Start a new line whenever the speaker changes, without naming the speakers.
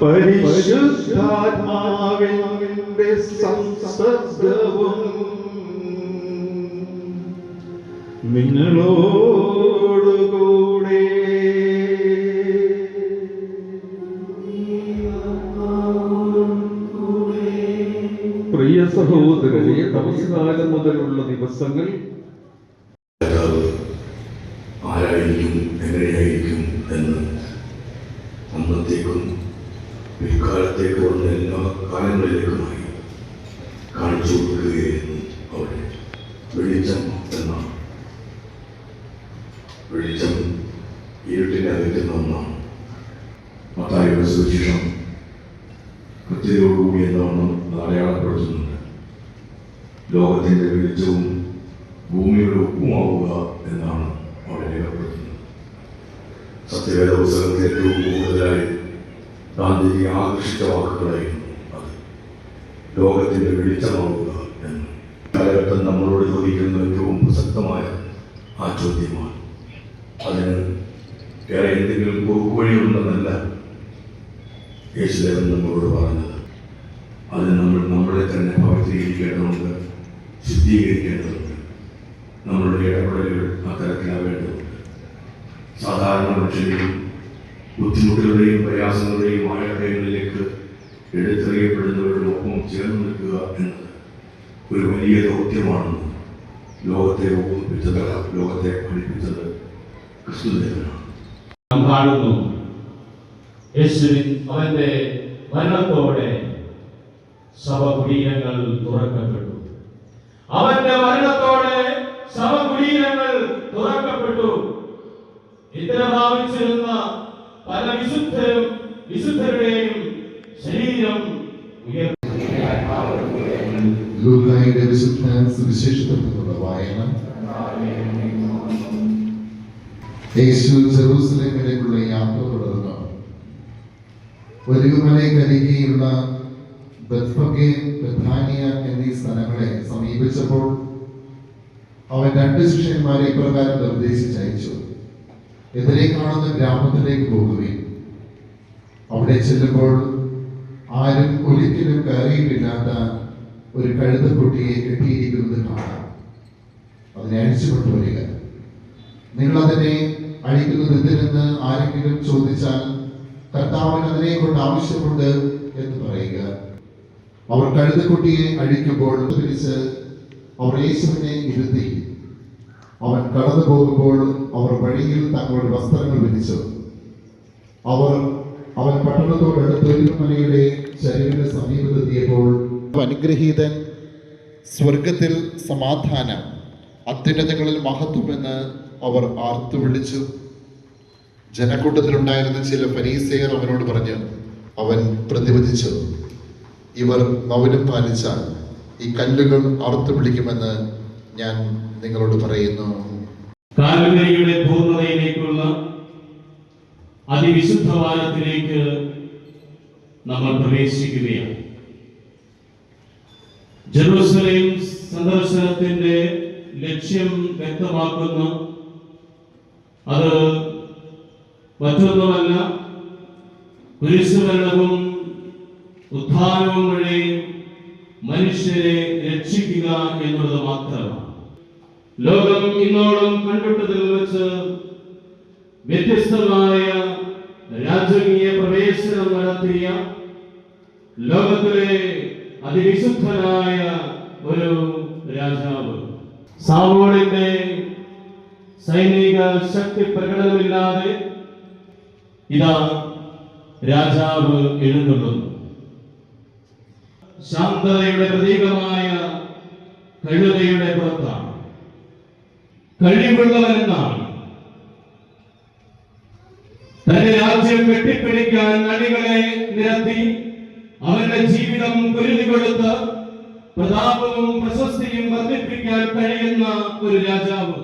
പരിശുദ്ധാത്മാവിന്റെ സംസർഗവും നിങ്ങളോടുകൂടെ. പ്രിയ സഹോദരനെ നമസ്കാരം മുതലുള്ള ദിവസങ്ങൾ.
ആരായിരിക്കും എങ്ങനെയായിരിക്കും എന്ന് അന്നത്തേക്കും പിൽക്കാലത്തേക്കും ഉള്ള എല്ലാ കാലങ്ങളിലേക്കുമായി കാണിച്ചു കൊടുക്കുകയായിരുന്നു അവിടെ. വെളിച്ചം എന്നാണ്. വെളിച്ചം ഇരുട്ടിനെ അകറ്റുന്ന ഒന്നാണ് മത്തായിയുടെ സുവിശേഷം കൃത്യതയോടുകൂടി എന്നവണ്ണം അത് അടയാളപ്പെടുത്തുന്നുണ്ട്. ലോകത്തിന്റെ വെളിച്ചവും ഭൂമിയുടെ ഉപ്പുമാവുക എന്നാണ് അവിടെ രേഖപ്പെടുത്തുന്നത്. സത്യവേദ പുസ്തകത്തിൽ ഏറ്റവും കൂടുതലായി ഗാന്ധിജി ആകർഷിച്ച വാക്കുകളായിരുന്നു അത്. ലോകത്തിന്റെ വെളിച്ചമാവുക എന്ന്. കാലഘട്ടം നമ്മളോട് ചോദിക്കുന്ന ഏറ്റവും പ്രസക്തമായ ആ ചോദ്യമാണ്. അതിന് വേറെ എന്തെങ്കിലും കുറുക്കുവഴിയുണ്ടെന്നല്ല യേശുദേവൻ നമ്മളോട് പറഞ്ഞത്. അത് നമ്മൾ നമ്മളെ തന്നെ പവിത്രീകരിക്കേണ്ടതുണ്ട് ശുദ്ധീകരിക്കേണ്ടതുണ്ട്. നമ്മളുടെ ഇടപെടലുകൾ അത്തരത്തിലാവേണ്ടതുണ്ട്. സാധാരണ മനുഷ്യരെയും ബുദ്ധിമുട്ടുകളുടെയും പ്രയാസങ്ങളുടെയും ആഴക്കയങ്ങളിലേക്ക് എടുത്തറിയപ്പെടുന്നവരുടെ ഒപ്പം ചേർന്ന് നിൽക്കുക എന്നത് ഒരു വലിയ ദൗത്യമാണെന്ന് ലോകത്തെ ഓർമ്മിപ്പിച്ചത് ലോകത്തെ പഠിപ്പിച്ചത് ക്രിസ്തുദേവനാണ്.
നാം അവന്റെ മരണത്തോടെ ശവകുടീരങ്ങൾ തുറക്കപ്പെട്ടു. അവന്റെ മരണത്തോടെ ശവകുടീരങ്ങൾ തുറക്കപ്പെട്ടു. ഇത്ര പ്രാപിച്ചിരുന്ന പല വിശുദ്ധരും വിശുദ്ധരുടെയും ശരീരം
ലൂക്കായുടെ വിശുദ്ധ സുവിശേഷത്തിൽ നിന്നുള്ള വായന. യേശു ജെറൂസലേമിലേക്കുള്ള യാത്ര തുടർന്നു. ഒലിവുമലയ്ക്കരികെയുള്ള ബത്ഫഗെ ബഥാനിയ എന്നീ സ്ഥലങ്ങളെ സമീപിച്ചപ്പോൾ അവൻ രണ്ട് ശിഷ്യന്മാരെ ഇപ്രകാരം നിർദ്ദേശിച്ചയച്ചു. എതിരെ കാണുന്ന ഗ്രാമത്തിലേക്ക് പോകുകയും അവിടെ ചെല്ലുമ്പോൾ ആരും ഒരിക്കലും കയറിയിട്ടില്ലാത്ത ഒരു കഴുതക്കുട്ടിയെ കെട്ടിയിരിക്കുന്നത് കാണാം. അതിനെ അഴിച്ചുകൊണ്ട് വരിക. നിങ്ങൾ അതിനെ അഴിക്കുന്നത് എന്തിനെന്ന് ആരെങ്കിലും ചോദിച്ചാൽ കർത്താവിന് അതിനെ കൊണ്ട് ആവശ്യമുണ്ട് എന്ന് പറയുക. അവർ കഴുതക്കുട്ടിയെ അഴിക്കുമ്പോൾ തിരിച്ച് അവർ യേശുവിനെ ഇരുത്തി അവൻ കടന്നു പോകുമ്പോൾ അവർ വഴിയിൽ തങ്ങളുടെ വസ്ത്രങ്ങൾ വിരിച്ചു. അവർ അവൻ പട്ടണത്തോടടുത്ത് മലയുടെ ചരിവിന് സമീപത്തെത്തിയപ്പോൾ അനുഗ്രഹീതൻ സ്വർഗത്തിൽ സമാധാനം അത്യുന്നതങ്ങളിൽ മഹത്വമെന്ന് അവർ ആർത്തു വിളിച്ചു. ജനക്കൂട്ടത്തിലുണ്ടായിരുന്ന ചില പരീസയർ അവനോട് പറഞ്ഞു അവൻ പ്രതിവചിച്ചു. ഇവർ മൗനം പാലിച്ചാൽ ഈ കല്ലുകൾ അറുത്തു വിളിക്കുമെന്ന് ഞാൻ നിങ്ങളോട് പറയുന്നു.
കാൽവരിയുടെ പൂർണതയിലേക്കുള്ള അതിവിശുദ്ധ വാരത്തിലേക്ക് നമ്മൾ പ്രവേശിക്കുകയാണ്. ജെറൂസലേം സന്ദർശനത്തിന്റെ ലക്ഷ്യം വ്യക്തമാക്കുന്ന. അത് മറ്റൊന്നുമല്ല കുരിശുമരണവും ഉത്ഥാനവും വഴി മനുഷ്യരെ രക്ഷിക്കുക എന്നുള്ളത് മാത്രമാണ്. ലോകം ഇന്നോളം കണ്ടിട്ടതിൽ വെച്ച് വ്യത്യസ്തമായ രാജകീയ പ്രവേശനം നടത്തിയ ലോകത്തിലെ അതിവിശുദ്ധനായ ഒരു രാജാവ്. സാവോളിന്റെ സൈനിക ശക്തി പ്രകടനമില്ലാതെ ഇതാ രാജാവ് എഴുന്നള്ളുന്നു. ശാന്തതയുടെ പ്രതീകമായ കഴുതയുടെ പുറത്താണ്. കഴിവുള്ളവരെന്നാണ്. തന്റെ രാജ്യം വെട്ടിപ്പിടിക്കാൻ നടികളെ നിരത്തി അവരുടെ ജീവിതം കുരുതി കൊടുത്ത് പ്രതാപവും പ്രശസ്തിയും വർദ്ധിപ്പിക്കാൻ കഴിയുന്ന ഒരു രാജാവ്.